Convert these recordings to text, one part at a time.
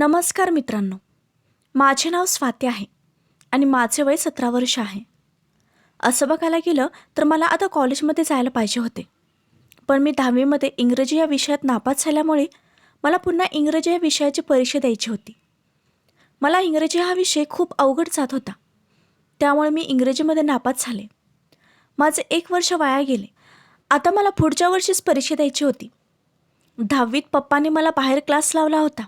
नमस्कार मित्रांनो. माझे नाव स्वाती आहे आणि माझे वय सतरा वर्ष आहे. असं बघायला गेलं तर मला आता कॉलेजमध्ये जायला पाहिजे होते. पण मी दहावीमध्ये इंग्रजी या विषयात नापास झाल्यामुळे मला पुन्हा इंग्रजी या विषयाची परीक्षा द्यायची होती. मला इंग्रजी हा विषय खूप अवघड जात होता. त्यामुळे मी इंग्रजीमध्ये नापास झाले. माझे एक वर्ष वाया गेले. आता मला पुढच्या वर्षीच परीक्षा द्यायची होती. दहावीत पप्पाने मला बाहेर क्लास लावला होता.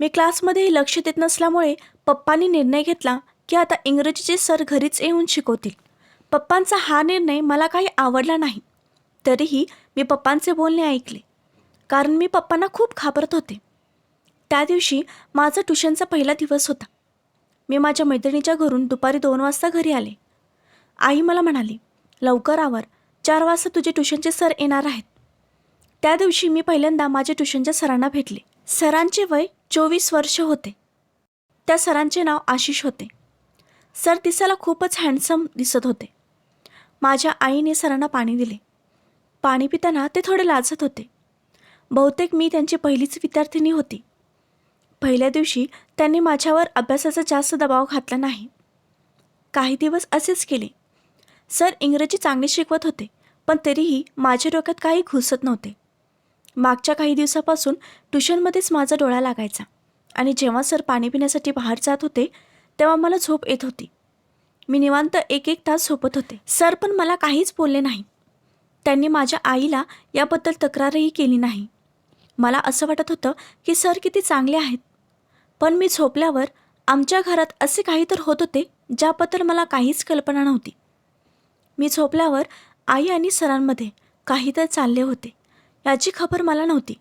मी क्लासमध्येही लक्ष देत नसल्यामुळे पप्पांनी निर्णय घेतला की आता इंग्रजीचे सर घरीच येऊन शिकवतील. पप्पांचा हा निर्णय मला काही आवडला नाही. तरीही मी पप्पांचे बोलणे ऐकले. कारण मी पप्पांना खूप घाबरत होते. त्या दिवशी माझा ट्युशनचा पहिला दिवस होता. मी माझ्या मैत्रिणीच्या घरून दुपारी दोन वाजता घरी आले. आई मला म्हणाली लवकर आवर. चार वाजता तुझे ट्युशनचे सर येणार आहेत. त्या दिवशी मी पहिल्यांदा माझ्या ट्युशनच्या सरांना भेटले. सरांचे वय चोवीस वर्ष होते. त्या सरांचे नाव आशिष होते. सर दिसायला खूपच हँडसम दिसत होते. माझ्या आईने सरांना पाणी दिले. पाणी पिताना ते थोडे लाजत होते. बहुतेक मी त्यांची पहिलीच विद्यार्थिनी होती. पहिल्या दिवशी त्यांनी माझ्यावर अभ्यासाचा जास्त दबाव घातला नाही. काही दिवस असेच केले. सर इंग्रजी चांगली शिकवत होते पण तरीही माझ्या डोक्यात काही घुसत नव्हते. मागच्या काही दिवसापासून ट्युशनमध्येच माझा डोळा लागायचा. आणि जेव्हा सर पाणी पिण्यासाठी बाहेर जात होते तेव्हा मला झोप येत होती. मी निवांत एक एक तास झोपत होते. सर पण मला काहीच बोलले नाही. त्यांनी माझ्या आईला याबद्दल तक्रारही केली नाही. मला असं वाटत होतं की सर किती चांगले आहेत. पण मी झोपल्यावर आमच्या घरात असे काही तर होत होते ज्याबद्दल मला काहीच कल्पना नव्हती. मी झोपल्यावर आई आणि सरांमध्ये काही तर चालले होते. याची खबर मला नव्हती.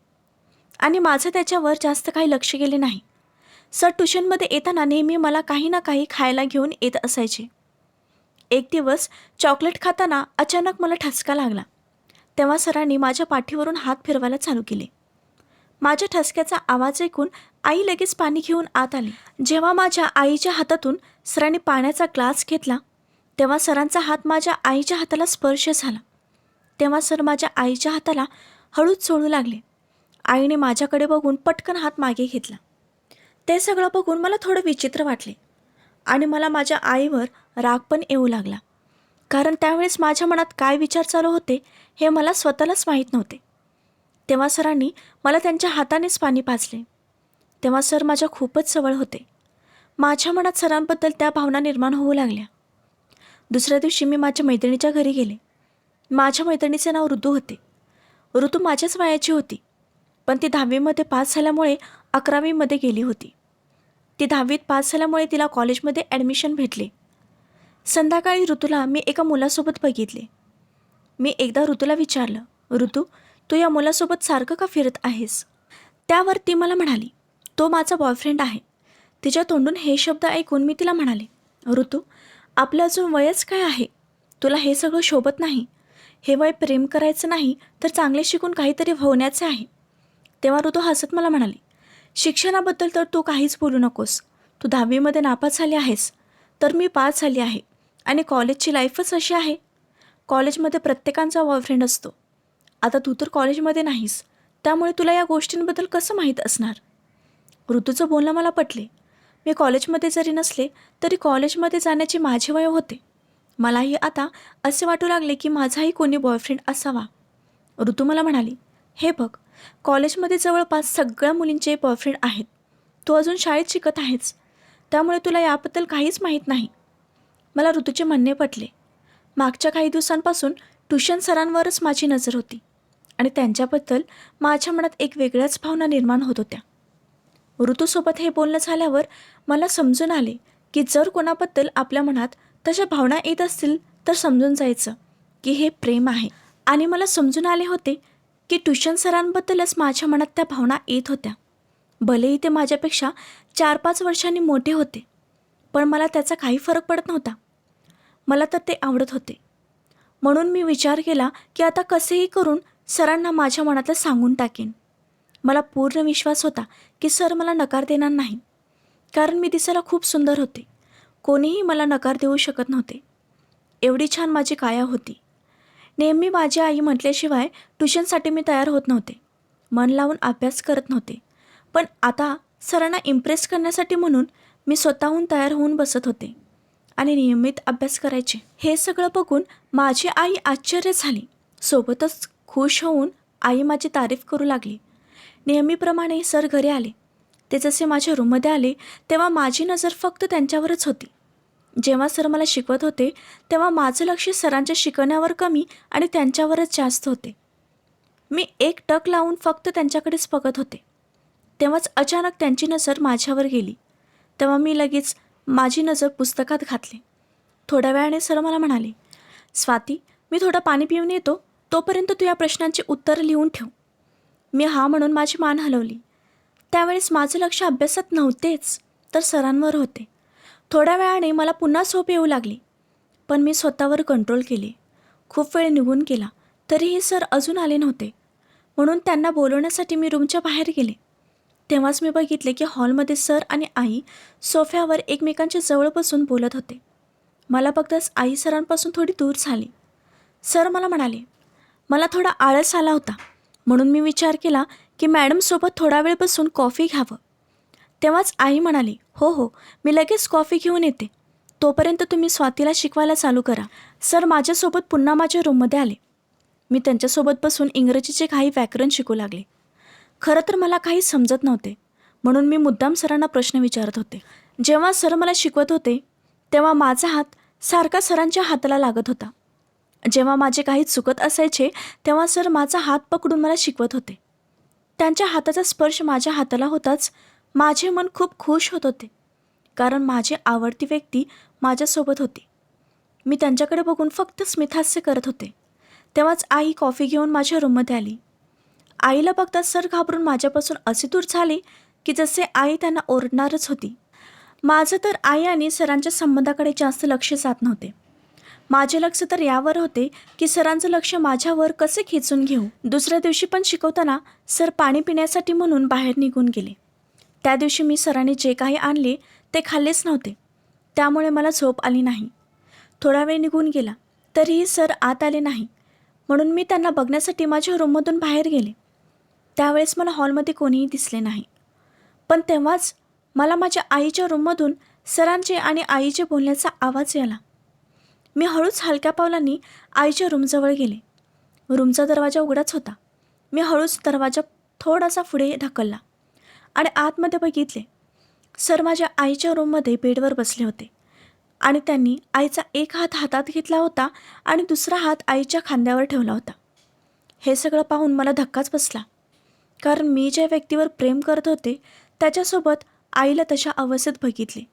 आणि माझं त्याच्यावर जास्त काही लक्ष गेले नाही. सर ट्युशनमध्ये येताना नेहमी मला काही ना काही खायला घेऊन येत असायचे. एक दिवस चॉकलेट खाताना अचानक मला ठसका लागला. तेव्हा सरांनी माझ्या पाठीवरून हात फिरवायला चालू केले. माझ्या ठसक्याचा आवाज ऐकून आई लगेच पाणी घेऊन आत आली. जेव्हा माझ्या आईच्या हातातून सरांनी पाण्याचा ग्लास घेतला तेव्हा सरांचा हात माझ्या आईच्या हाताला स्पर्श झाला. तेव्हा सर माझ्या आईच्या हाताला हळूच सोडू लागले. आईने माझ्याकडे बघून पटकन हात मागे घेतला. ते सगळं बघून मला थोडं विचित्र वाटले आणि मला माझ्या आईवर राग पण येऊ लागला. कारण त्यावेळेस माझ्या मनात काय विचार चालू होते हे मला स्वतःलाच माहीत नव्हते. तेव्हा सरांनी मला त्यांच्या हातानेच पाणी पाजले. तेव्हा सर माझ्या खूपच जवळ होते. माझ्या मनात सरांबद्दल त्या भावना निर्माण होऊ लागल्या. दुसऱ्या दिवशी मी माझ्या मैत्रिणीच्या घरी गेले. माझ्या मैत्रिणीचे नाव ऋतू होते. ऋतू माझ्याच वयाची होती. पण ती दहावीमध्ये पास झाल्यामुळे अकरावीमध्ये गेली होती. ती दहावीत पास झाल्यामुळे तिला कॉलेजमध्ये ॲडमिशन भेटले. संध्याकाळी ऋतूला मी एका मुलासोबत बघितले. मी एकदा ऋतूला विचारलं ऋतू तू या मुलासोबत सारखं का फिरत आहेस? त्यावर ती मला म्हणाली तो माझा बॉयफ्रेंड आहे. तिच्या तोंडून हे शब्द ऐकून मी तिला म्हणाले ऋतू आपलं अजून वयच काय आहे? तुला हे सगळं शोभत नाही. हे वय प्रेम करायचं नाही तर चांगले शिकून काहीतरी होण्याचे आहे. तेव्हा ऋतू हसत मला म्हणाली शिक्षणाबद्दल तर तू काहीच बोलू नकोस. तू दहावीमध्ये नापास झाली आहेस. तर मी पास झाली आहे. आणि कॉलेजची लाईफच अशी आहे. कॉलेजमध्ये प्रत्येकांचा बॉयफ्रेंड असतो. आता तू तर कॉलेजमध्ये नाहीस. त्यामुळे तुला या गोष्टींबद्दल कसं माहीत असणार? ऋतूचं बोलणं मला पटले. मी कॉलेजमध्ये जरी नसले तरी कॉलेजमध्ये जाण्याचे माझे वय होते. मलाही आता असे वाटू लागले की माझाही कोणी बॉयफ्रेंड असावा. ऋतू मला म्हणाली हे बघ कॉलेजमध्ये जवळपास सगळ्या मुलींचे बॉयफ्रेंड आहेत. तू अजून शाळेत शिकत आहेस. त्यामुळे तुला याबद्दल काहीच माहीत नाही. मला ऋतूचे म्हणणे पटले. मागच्या काही दिवसांपासून ट्युशन सरांवरच माझी नजर होती आणि त्यांच्याबद्दल माझ्या मनात एक वेगळ्याच भावना निर्माण होत होत्या. ऋतूसोबत हे बोलणं झाल्यावर मला समजून आले की जर कोणाबद्दल आपल्या मनात तशा भावना येत असतील तर समजून जायचं की हे प्रेम आहे. आणि मला समजून आले होते की ट्युशन सरांबद्दलच माझ्या मनात त्या भावना येत होत्या. भलेही ते माझ्यापेक्षा चार पाच वर्षांनी मोठे होते पण मला त्याचा काही फरक पडत नव्हता. मला तर ते आवडत होते. म्हणून मी विचार केला की आता कसेही करून सरांना माझ्या मनातलं सांगून टाकेन. मला पूर्ण विश्वास होता की सर मला नकार देणार नाही कारण मी दिसायला खूप सुंदर होते. कोणीही मला नकार देऊ शकत नव्हते. एवढी छान माझी काया होती. नेहमी माझी आई म्हटल्याशिवाय ट्युशनसाठी मी तयार होत नव्हते. मन लावून अभ्यास करत नव्हते. पण आता सरांना इम्प्रेस करण्यासाठी म्हणून मी स्वतःहून तयार होऊन बसत होते आणि नियमित अभ्यास करायचे. हे सगळं बघून माझी आई आश्चर्य झाली. सोबतच खुश होऊन आई माझी तारीफ करू लागली. नेहमीप्रमाणे सर घरी आले. ते जसे माझ्या रूममध्ये आले तेव्हा माझी नजर फक्त त्यांच्यावरच होती. जेव्हा सर मला शिकवत होते तेव्हा माझं लक्ष सरांच्या शिकवण्यावर कमी आणि त्यांच्यावरच जास्त होते. मी एक टक लावून फक्त त्यांच्याकडेच बघत होते. तेव्हाच अचानक त्यांची नजर माझ्यावर गेली. तेव्हा मी लगेच माझी नजर पुस्तकात घातली. थोड्या वेळाने सर मला म्हणाले स्वाती मी थोडं पाणी पिऊन येतो. तोपर्यंत तू या प्रश्नांची उत्तरं लिहून ठेव. मी हा म्हणून माझी मान हलवली. त्यावेळेस माझं लक्ष अभ्यासात नव्हतेच तर सरांवर होते. थोड्या वेळाने मला पुन्हा झोप येऊ लागली पण मी स्वतःवर कंट्रोल केले. खूप वेळ निघून गेला तरीही सर अजून आले नव्हते. म्हणून त्यांना बोलवण्यासाठी मी रूमच्या बाहेर गेले. तेव्हाच मी बघितले की हॉलमध्ये सर आणि आई सोफ्यावर एकमेकांच्या जवळ बसून बोलत होते. मला बघताच आई सरांपासून थोडी दूर झाली. सर मला म्हणाले मला थोडा आळस आला होता म्हणून मी विचार केला की मॅडमसोबत थोडा वेळ बसून कॉफी घ्यावं. तेव्हाच आई म्हणाली हो हो मी लगेच कॉफी घेऊन येते. तोपर्यंत तुम्ही स्वातीला शिकवायला चालू करा. सर माझ्यासोबत पुन्हा माझ्या रूममध्ये आले. मी त्यांच्यासोबत बसून इंग्रजीचे काही व्याकरण शिकू लागले. खरं तर मला काही समजत नव्हते म्हणून मी मुद्दाम सरांना प्रश्न विचारत होते. जेव्हा सर मला शिकवत होते तेव्हा माझा हात सारखा सरांच्या हाताला लागत होता. जेव्हा माझे काही चुकत असायचे तेव्हा सर माझा हात पकडून मला शिकवत होते. त्यांच्या हाताचा स्पर्श माझ्या हाताला होताच माझे मन खूप खुश होत होते कारण माझी आवडती व्यक्ती माझ्यासोबत होती. मी त्यांच्याकडे बघून फक्त स्मितहास्य करत होते. तेव्हाच आई कॉफी घेऊन माझ्या रूममध्ये आली. आईला बघताच सर घाबरून माझ्यापासून असे दूर झाले की जसे आई त्यांना ओरडणारच होती. माझं तर आई आणि सरांच्या संबंधाकडे जास्त लक्ष जात नव्हते. माझे लक्ष तर यावर होते की सरांचं लक्ष माझ्यावर कसे खेचून घेऊ. दुसऱ्या दिवशी पण शिकवताना सर पाणी पिण्यासाठी म्हणून बाहेर निघून गेले. त्या दिवशी मी सरांनी जे काही आणले ते खाल्लेच नव्हते. त्यामुळे मला झोप आली नाही. थोडा वेळ निघून गेला तरीही सर आत आले नाही. म्हणून मी त्यांना बघण्यासाठी माझ्या रूममधून बाहेर गेले. त्यावेळेस मला हॉलमध्ये कोणीही दिसले नाही. पण तेव्हाच मला माझ्या आईच्या रूममधून सरांचे आणि आईचे बोलण्याचा आवाज आला मी हळूच हलक्या पावलांनी आईच्या रूमजवळ गेले. रूमचा दरवाजा उघडाच होता. मी हळूच दरवाजा थोडासा पुढे ढकलला. आणि आतमध्ये बघितले सर माझ्या आईच्या रूममध्ये बेडवर बसले होते. आणि त्यांनी आईचा एक हात हातात घेतला होता आणि दुसरा हात आईच्या खांद्यावर ठेवला होता. हे सगळं पाहून मला धक्काच बसला. कारण मी ज्या व्यक्तीवर प्रेम करत होते त्याच्यासोबत आईला तशा अवस्थेत बघितले.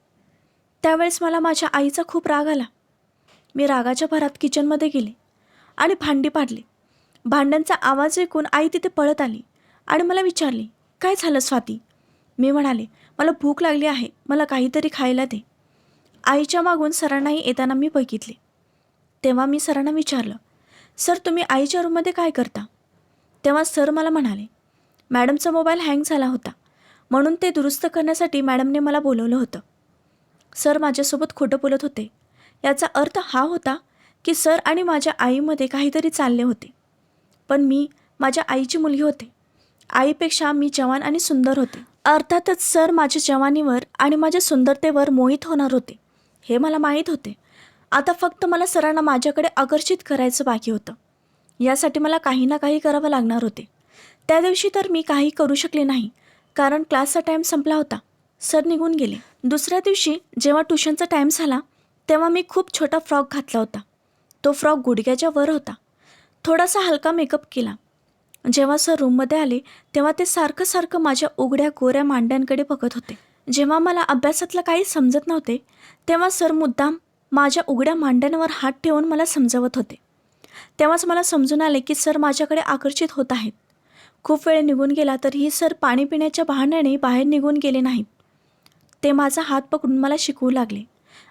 त्यावेळेस मला माझ्या आईचा खूप राग आला. मी रागाच्या भरात किचनमध्ये गेले आणि भांडी पाडली. भांड्यांचा आवाज ऐकून आई तिथे पळत आली आणि मला विचारली काय झालं स्वाती? मी म्हणाले मला भूक लागली आहे मला काहीतरी खायला दे. आईच्या मागून सरांनाही येताना मी बघितले. तेव्हा मी सरांना विचारलं सर तुम्ही आईच्या रूममध्ये काय करता? तेव्हा सर मला म्हणाले मॅडमचा मोबाईल हँग झाला होता म्हणून ते दुरुस्त करण्यासाठी मॅडमने मला बोलवलं होतं. सर माझ्यासोबत खोटं बोलत होते. याचा अर्थ हा होता की सर आणि माझ्या आईमध्ये काहीतरी चालले होते. पण मी माझ्या आईची मुलगी होते. आईपेक्षा मी जवान आणि सुंदर होते. अर्थातच सर माझ्या जवानीवर आणि माझ्या सुंदरतेवर मोहित होणार होते. हे मला माहीत होते. आता फक्त मला सरांना माझ्याकडे आकर्षित करायचं बाकी होतं. यासाठी मला काही ना काही करावं लागणार होते. त्या दिवशी तर मी काही करू शकले नाही कारण क्लासचा टाईम संपला होता. सर निघून गेले. दुसऱ्या दिवशी जेव्हा ट्युशनचा टाईम झाला तेव्हा मी खूप छोटा फ्रॉक घातला होता. तो फ्रॉक गुडघ्याच्या वर होता. थोडासा हलका मेकअप केला. जेव्हा सर रूममध्ये आले तेव्हा ते सारखं सारखं माझ्या उघड्या गोऱ्या मांड्यांकडे बघत होते. जेव्हा मला अभ्यासातलं काही समजत नव्हते तेव्हा सर मुद्दाम माझ्या उघड्या मांड्यांवर हात ठेवून मला समजवत होते. तेव्हाच मला समजून आले की सर माझ्याकडे आकर्षित होत आहेत. खूप वेळ निघून गेला तरीही सर पाणी पिण्याच्या बहाण्याने बाहेर निघून गेले नाहीत. ते माझा हात पकडून मला शिकवू लागले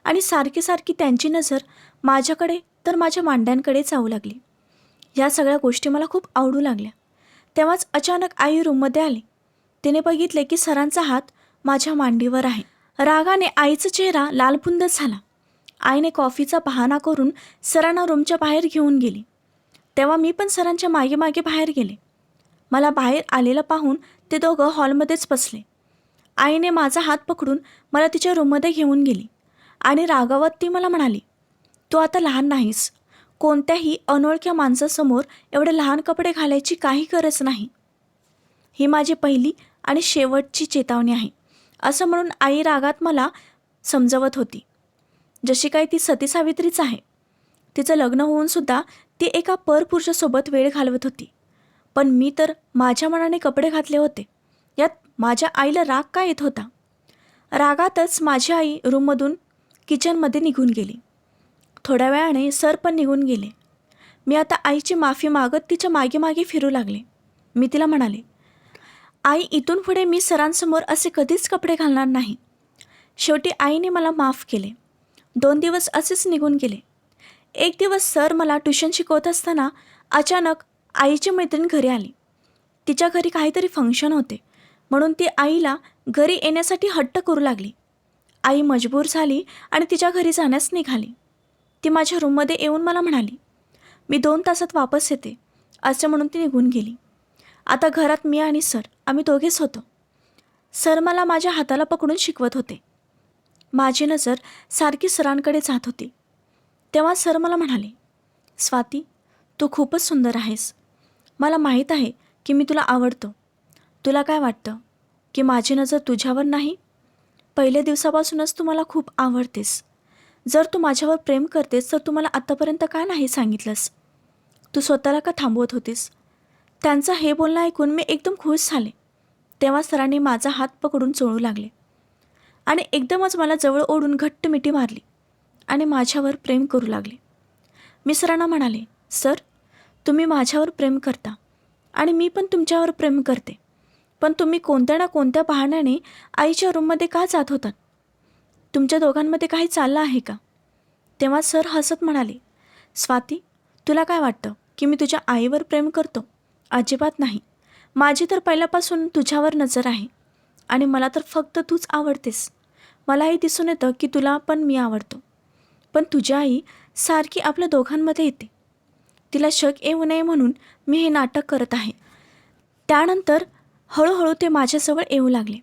आणि सारखी सारखी त्यांची नजर माझ्याकडे तर माझ्या मांड्यांकडे जाऊ लागली. या सगळ्या गोष्टी मला खूप आवडू लागल्या. तेव्हाच अचानक आई रूममध्ये आली. तिने बघितले की सरांचा हात माझ्या मांडीवर आहे. रागाने आईचा चेहरा लालबुंद झाला. आईने कॉफीचा बहाणा करून सरांना रूमच्या बाहेर घेऊन गेली. तेव्हा मी पण सरांच्या मागे मागे बाहेर गेले. मला बाहेर आलेलं पाहून ते दोघं हॉलमध्येच बसले. आईने माझा हात पकडून मला तिच्या रूममध्ये घेऊन गेली आणि रागावत ती मला म्हणाली तू आता लहान नाहीस कोणत्याही अनोळख्या माणसासमोर एवढे लहान कपडे घालायची काही गरज नाही. ही माझी पहिली आणि शेवटची चेतावणी आहे असं म्हणून आई रागात मला समजवत होती. जशी काय ती सती सावित्रीच आहे. तिचं लग्न होऊनसुद्धा ती एका परपुरुषासोबत वेळ घालवत होती. पण मी तर माझ्या मनाने कपडे घातले होते. यात माझ्या आईला राग का येत होता? रागातच माझी आई रूममधून किचनमध्ये निघून गेली. थोड्या वेळाने सर पण निघून गेले. मी आता आईची माफी मागत तिच्यामागे मागे फिरू लागले. मी तिला म्हणाले आई इथून पुढे मी सरांसमोर असे कधीच कपडे घालणार नाही. शेवटी आईने मला माफ केले. दोन दिवस असेच निघून गेले. एक दिवस सर मला ट्युशन शिकवत असताना अचानक आईची मैत्रीण घरी आली. तिच्या घरी काहीतरी फंक्शन होते. म्हणून ती आईला घरी येण्यासाठी हट्ट करू लागली. आई मजबूर झाली आणि तिच्या घरी जाण्यास निघाली. ती माझ्या रूममध्ये येऊन मला म्हणाली मी दोन तासात वापस येते असे म्हणून ती निघून गेली. आता घरात मी आणि सर आम्ही दोघेच होतो. सर मला माझ्या हाताला पकडून शिकवत होते. माझी नजर सारखी सरांकडे जात होती. तेव्हा सर मला म्हणाले स्वाती तू खूपच सुंदर आहेस. मला माहीत आहे की मी तुला आवडतो. तुला काय वाटतं की माझी नजर तुझ्यावर नाही? पहिल्या दिवसापासूनच तू मला खूप आवडतेस. जर तू माझ्यावर प्रेम करतेस तर तू मला आत्तापर्यंत का नाही सांगितलंस? तू स्वतःला का थांबवत होतीस? त्यांचं हे बोलणं ऐकून मी एकदम खुश झाले. तेव्हा सरांनी माझा हात पकडून चोळू लागले आणि एकदमच मला जवळ ओढून घट्ट मिठी मारली आणि माझ्यावर प्रेम करू लागले. मी सरांना म्हणाले सर तुम्ही माझ्यावर प्रेम करता आणि मी पण तुमच्यावर प्रेम करते. पण तुम्ही कोणत्या ना कोणत्या बहाण्याने आईच्या रूममध्ये का जात होतात? तुमच्या दोघांमध्ये काही चाललं आहे का? तेव्हा सर हसत म्हणाले स्वाती तुला काय वाटतं की मी तुझ्या आईवर प्रेम करतो? अजिबात नाही. माझी तर पहिल्यापासून तुझ्यावर नजर आहे आणि मला तर फक्त तूच आवडतेस. मलाही दिसून येतं की तुला पण मी आवडतो. पण तुझी आई सारखी आपल्या दोघांमध्ये येते. तिला शक येऊ नये म्हणून मी हे नाटक करत आहे. त्यानंतर हळूहळू ते माझ्याजवळ येऊ लागले.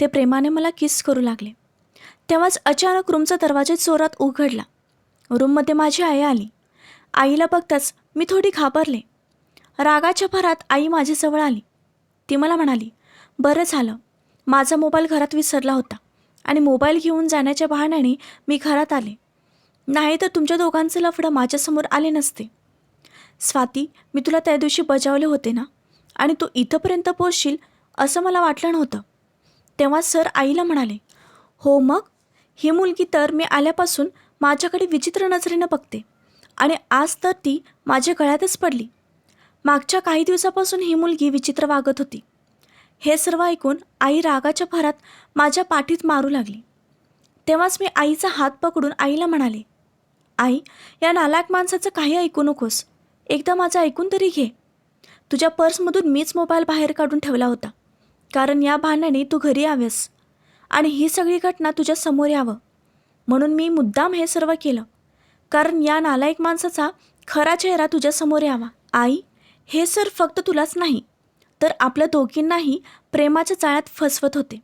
ते प्रेमाने मला किस करू लागले. तेव्हाच अचानक रूमचा दरवाजा जोरात उघडला. रूममध्ये माझी आई आली. आईला बघताच मी थोडी घाबरले. रागाच्या भरात आई माझ्याजवळ आली. ती मला म्हणाली बरं झालं. माझा मोबाईल घरात विसरला होता आणि मोबाईल घेऊन जाण्याच्या बहाण्याने मी घरात आले. नाही तर तुमच्या दोघांचं लफडं माझ्यासमोर आले नसते. स्वाती मी तुला त्या दिवशी बजावले होते ना? आणि तू इथंपर्यंत पोचशील असं मला वाटलं नव्हतं. तेव्हा सर आईला म्हणाले हो मग? ही मुलगी तर मी आल्यापासून माझ्याकडे विचित्र नजरेनं बघते. आणि आज तर ती माझ्या गळ्यातच पडली. मागच्या काही दिवसापासून ही मुलगी विचित्र वागत होती. हे सर्व ऐकून आई रागाच्या भरात माझ्या पाठीत मारू लागली. तेव्हाच मी आईचा हात पकडून आईला म्हणाले आई या नालायक माणसाचं काही ऐकू नकोस. एकदा माझं ऐकून तरी घे. तुझ्या पर्समधून मीच मोबाईल बाहेर काढून ठेवला होता. कारण या बहाण्याने तू घरी यावेस. आणि ही सगळी घटना तुझ्या समोर यावं. म्हणून मी मुद्दाम हे सर्व केलं. कारण या नालायक माणसाचा खरा चेहरा तुझ्यासमोर यावा. आई हे सर फक्त तुलाच नाही तर आपल्या दोघींनाही प्रेमाच्या जाळ्यात फसवत होते.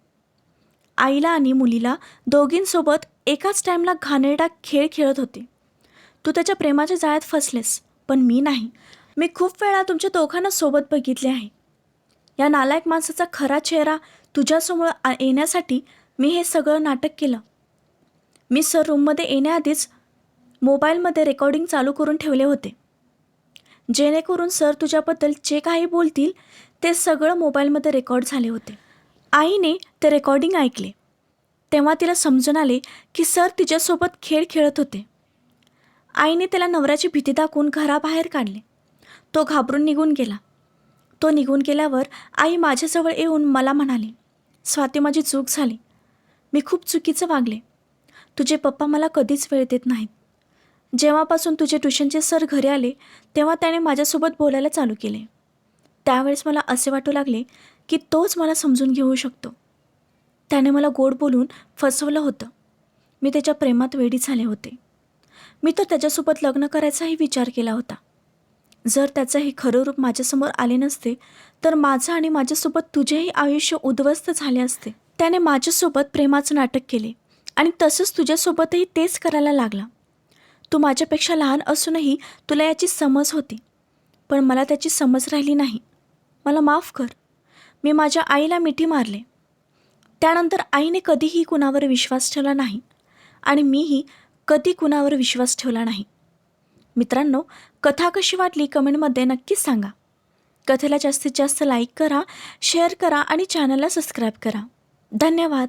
आईला आणि मुलीला दोघींसोबत एकाच टाईमला घाणेरडा खेळ खेळत होते. तू त्याच्या प्रेमाच्या जाळ्यात फसलेस पण मी नाही. मी खूप वेळा तुमच्या दोघांना सोबत बघितले आहे. या नालायक माणसाचा खरा चेहरा तुझ्यासमोर येण्यासाठी मी हे सगळं नाटक केलं. मी सर रूममध्ये येण्याआधीच मोबाईलमध्ये रेकॉर्डिंग चालू करून ठेवले होते. जेणेकरून सर तुझ्याबद्दल जे काही बोलतील ते सगळं मोबाईलमध्ये रेकॉर्ड झाले होते. आईने ते रेकॉर्डिंग ऐकले. तेव्हा तिला समजून आले की सर तिच्यासोबत खेळ खेळत होते. आईने त्याला नवऱ्याची भीती दाखवून घराबाहेर काढले. तो घाबरून निघून गेला. तो निघून गेल्यावर आई माझ्याजवळ येऊन मला म्हणाली स्वाती माझी चूक झाली. मी खूप चुकीचं वागले. तुझे पप्पा मला कधीच वेळ देत नाहीत. जेव्हापासून तुझे ट्युशनचे सर घरी आले तेव्हा त्याने माझ्यासोबत बोलायला चालू केले. त्यावेळेस मला असे वाटू लागले की तोच मला समजून घेऊ शकतो. त्याने मला गोड बोलून फसवलं होतं. मी त्याच्या प्रेमात वेडी झाले होते. मी तर त्याच्यासोबत लग्न करायचाही विचार केला होता. जर त्याचं हे खरं रूप माझ्यासमोर आले नसते तर माझं आणि माझ्यासोबत तुझेही आयुष्य उद्ध्वस्त झाले असते. त्याने माझ्यासोबत प्रेमाचं नाटक केले आणि तसंच तुझ्यासोबतही तेच करायला लागला. तू माझ्यापेक्षा लहान असूनही तुला याची समज होती पण मला त्याची समज राहिली नाही. मला माफ कर. मी माझ्या आईला मिठी मारले. त्यानंतर आईने कधीही कुणावर विश्वास ठेवला नाही आणि मीही कधी कुणावर विश्वास ठेवला नाही. मित्रांनो कथा कशी वाटली कमेंटमध्ये नक्कीच सांगा. कथेला जास्तीत जास्त लाईक करा शेअर करा आणि चॅनलला सबस्क्राईब करा. धन्यवाद.